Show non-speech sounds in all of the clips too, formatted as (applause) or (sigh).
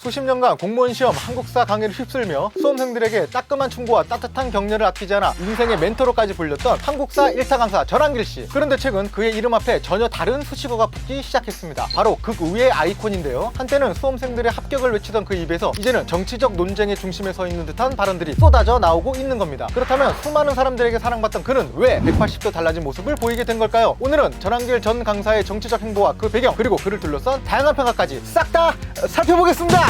수십 년간 공무원 시험 한국사 강의를 휩쓸며 수험생들에게 따끔한 충고와 따뜻한 격려를 아끼지 않아 인생의 멘토로까지 불렸던 한국사 1타 강사 전한길 씨. 그런데 최근 그의 이름 앞에 전혀 다른 수식어가 붙기 시작했습니다. 바로 극우의 아이콘인데요. 한때는 수험생들의 합격을 외치던 그 입에서 이제는 정치적 논쟁의 중심에 서 있는 듯한 발언들이 쏟아져 나오고 있는 겁니다. 그렇다면 수많은 사람들에게 사랑받던 그는 왜 180도 달라진 모습을 보이게 된 걸까요? 오늘은 전한길 전 강사의 정치적 행보와 그 배경 그리고 그를 둘러싼 다양한 평가까지 싹 다 살펴보겠습니다.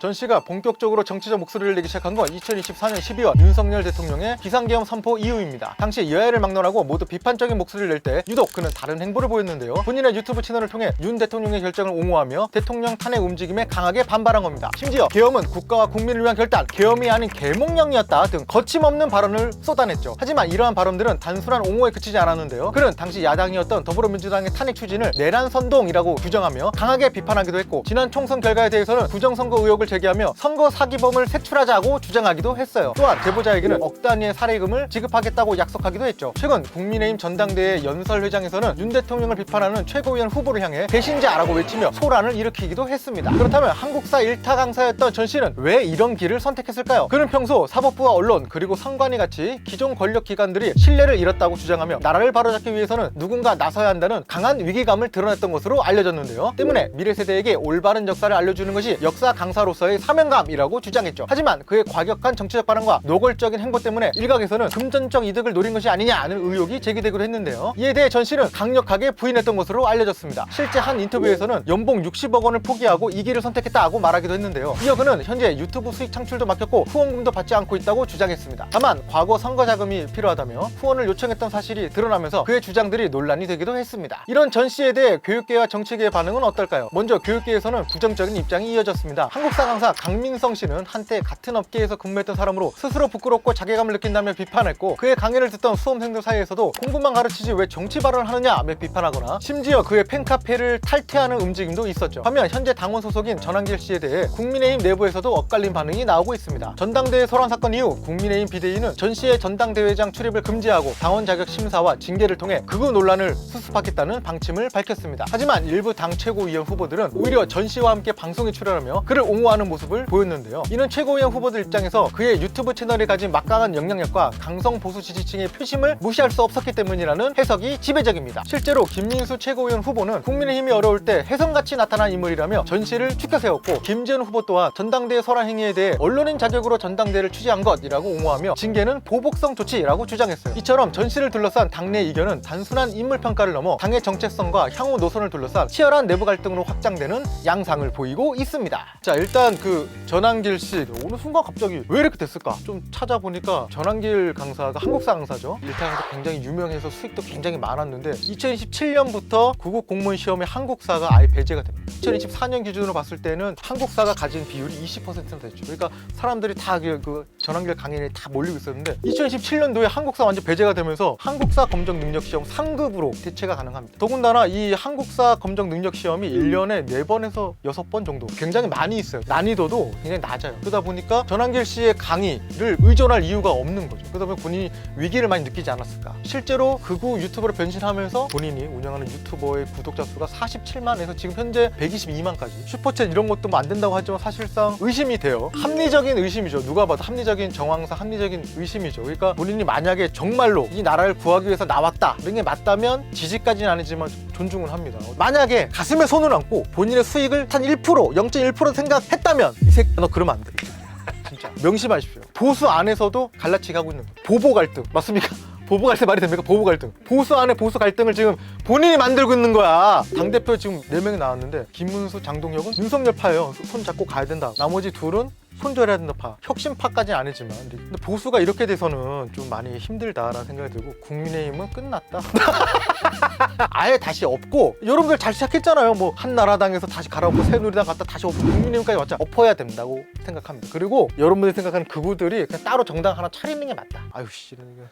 전 씨가 본격적으로 정치적 목소리를 내기 시작한 건 2024년 12월 윤석열 대통령의 비상계엄 선포 이후입니다. 당시 여야를 막론하고 모두 비판적인 목소리를 낼 때 유독 그는 다른 행보를 보였는데요. 본인의 유튜브 채널을 통해 윤 대통령의 결정을 옹호하며 대통령 탄핵 움직임에 강하게 반발한 겁니다. 심지어 계엄은 국가와 국민을 위한 결단, 계엄이 아닌 계몽령이었다 등 거침없는 발언을 쏟아냈죠. 하지만 이러한 발언들은 단순한 옹호에 그치지 않았는데요. 그는 당시 야당이었던 더불어민주당의 탄핵 추진을 내란 선동이라고 규정하며 강하게 비판하기도 했고 지난 총선 결과에 대해서는 부정선거 의혹을 제기하며 선거 사기범을 색출하자고 주장하기도 했어요. 또한 제보자에게는 억 단위의 살해금을 지급하겠다고 약속하기도 했죠. 최근 국민의힘 전당대회 연설회장에서는 윤 대통령을 비판하는 최고위원 후보를 향해 배신자라고 외치며 소란을 일으키기도 했습니다. 그렇다면 한국사 1타 강사였던 전 씨는 왜 이런 길을 선택했을까요? 그는 평소 사법부와 언론 그리고 선관위 같이 기존 권력 기관들이 신뢰를 잃었다고 주장하며 나라를 바로잡기 위해서는 누군가 나서야 한다는 강한 위기감을 드러냈던 것으로 알려졌는데요. 때문에 미래 세대에게 올바른 역사를 알려주는 것이 역사 강사로서 의 사명감이라고 주장했죠. 하지만 그의 과격한 정치적 발언과 노골적인 행보 때문에 일각에서는 금전적 이득을 노린 것이 아니냐는 의혹이 제기되기도 했는데요. 이에 대해 전 씨는 강력하게 부인했던 것으로 알려졌습니다. 실제 한 인터뷰에서는 연봉 60억 원을 포기하고 이 길을 선택했다고 말하기도 했는데요. 이어 그는 현재 유튜브 수익 창출도 맡겼고 후원금도 받지 않고 있다고 주장했습니다. 다만 과거 선거 자금이 필요하다며 후원을 요청했던 사실이 드러나면서 그의 주장들이 논란이 되기도 했습니다. 이런 전 씨에 대해 교육계와 정치계의 반응은 어떨까요? 먼저 교육계에서는 부정적인 입장이 이어졌습니다. 한국사 강사 강민성 씨는 한때 같은 업계에서 근무했던 사람으로 스스로 부끄럽고 자괴감을 느낀다며 비판했고 그의 강의를 듣던 수험생들 사이에서도 공부만 가르치지 왜 정치 발언을 하느냐며 비판하거나 심지어 그의 팬카페를 탈퇴하는 움직임도 있었죠. 반면 현재 당원 소속인 전한길 씨에 대해 국민의힘 내부에서도 엇갈린 반응이 나오고 있습니다. 전당대회 소란 사건 이후 국민의힘 비대위는 전 씨의 전당대회장 출입을 금지하고 당원 자격 심사와 징계를 통해 극우 논란을 수습하겠다는 방침을 밝혔습니다. 하지만 일부 당 최고위원 후보들은 오히려 전 씨와 함께 방송에 출연하며 그를 옹호하는 모습을 보였는데요. 이는 최고위원 후보들 입장에서 그의 유튜브 채널이 가진 막강한 영향력과 강성 보수 지지층의 표심을 무시할 수 없었기 때문이라는 해석이 지배적입니다. 실제로 김민수 최고위원 후보는 국민의힘이 어려울 때 혜성같이 나타난 인물이라며 전 씨를 추켜 세웠고 김재현 후보 또한 전당대회 설한 행위에 대해 언론인 자격으로 전당대회를 취재한 것이라고 옹호하며 징계는 보복성 조치라고 주장했어요. 이처럼 전 씨를 둘러싼 당내 이견은 단순한 인물 평가를 넘어 당의 정체성과 향후 노선을 둘러싼 치열한 내부 갈등으로 확장되는 양상을 보이고 있습니다. 자 일단 그 전한길 씨 어느 순간 갑자기 왜 이렇게 됐을까? 좀 찾아보니까 전한길 강사가 한국사 강사죠. 일타에서 굉장히 유명해서 수익도 굉장히 많았는데 2027년부터 구급 공무원 시험에 한국사가 아예 배제가 됩니다. 2024년 기준으로 봤을 때는 한국사가 가진 비율이 20%나 됐죠. 그러니까 사람들이 다 그 전환길 강의에 다 몰리고 있었는데 2017년도에 한국사 완전 배제가 되면서 한국사 검정 능력 시험 상급으로 대체가 가능합니다. 더군다나 이 한국사 검정 능력 시험이 1년에 4번에서 6번 정도 굉장히 많이 있어요. 난이도도 굉장히 낮아요. 그러다 보니까 전환길 씨의 강의를 의존할 이유가 없는 거죠. 그러다 보니 본인이 위기를 많이 느끼지 않았을까. 실제로 극우 유튜버로 변신하면서 본인이 운영하는 유튜버의 구독자 수가 47만에서 지금 현재 122만까지 슈퍼챗 이런 것도 뭐 안 된다고 하지만 사실상 의심이 돼요. 합리적인 의심이죠. 누가 봐도 합리적인 정황상 합리적인 의심이죠. 그러니까 본인이 만약에 정말로 이 나라를 구하기 위해서 나왔다 이런 게 맞다면 지지까지는 아니지만 존중을 합니다. 만약에 가슴에 손을 얹고 본인의 수익을 한 1% 0.1% 생각했다면 이 새끼 너 그러면 안 돼. (laughs) 진짜 명심하십시오. 보수 안에서도 갈라치기 하고 있는 거예요. 보보 갈등 맞습니까? 보보 갈등 말이 됩니까? 보보 갈등. 보수 안에 보수 갈등을 지금 본인이 만들고 있는 거야. 당대표 지금 4명이 나왔는데 김문수, 장동혁은 윤석열 파예요. 손 잡고 가야 된다. 나머지 둘은 손절해야 된다 파. 혁신파까지는 아니지만 근데 보수가 이렇게 돼서는 좀 많이 힘들다라는 생각이 들고 국민의힘은 끝났다. (laughs) 아예 다시 없고 여러분들 잘 시작했잖아요. 뭐 한나라당에서 다시 갈아엎고 새누리당 갔다 다시 엎고 국민의힘까지 왔자 엎어야 된다고 생각합니다. 그리고 여러분들이 생각하는 극우들이 그냥 따로 정당 하나 차리는 게 맞다. 아유 씨 이런 게.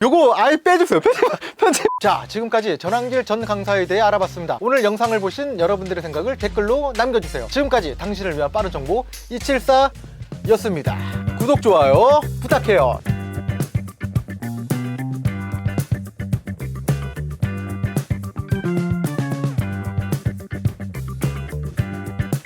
요거 아예 빼주세요. 편집. (laughs) 자 지금까지 전환길 전 강사에 대해 알아봤습니다. 오늘 영상을 보신 여러분들의 생각을 댓글로 남겨주세요. 지금까지 당신을 위한 빠른 정보 274였습니다. 구독 좋아요 부탁해요.